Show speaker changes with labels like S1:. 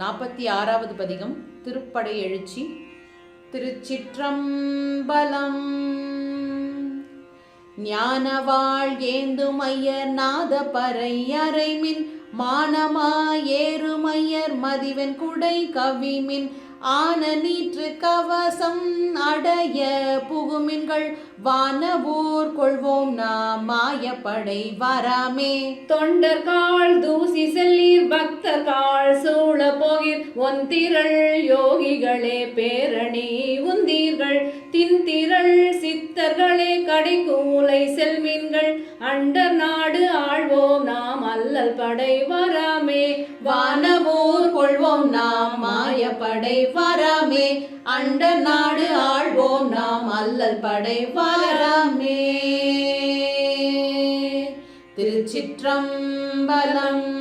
S1: நாற்பத்தி ஆறாவது பதிகம் திருப்படை எழுச்சி திருச்சிற்றம்பலம். ஞானவாள் ஏந்துமையர் நாத பறை அரைமின் மானமா ஏறுமையர் மதிவன் குடை கவிமின் ஆன நீற்று கவசம் அடைய புகுமின்கள் வானவூர் கொள்வோம் நாம் மாயப்படை வராமே.
S2: தொண்டர்கால் தூசி செல்லீர் பக்தர்கால் சோ ஒந்திரள் யோகிகளே பேரணி உந்தீர்கள். தின்திரள் சித்தர்களே கடைக்கூலை செல்மீன்கள். அண்டர் நாடு ஆழ்வோம் நாம் அல்லல் படை வராமே.
S1: வானவோர் கொள்வோம் நாம் மாயப்படை வராமே. அண்டர் நாடு ஆழ்வோம் நாம் அல்லல் படை வராமே. திருச்சிற்றம்பலம்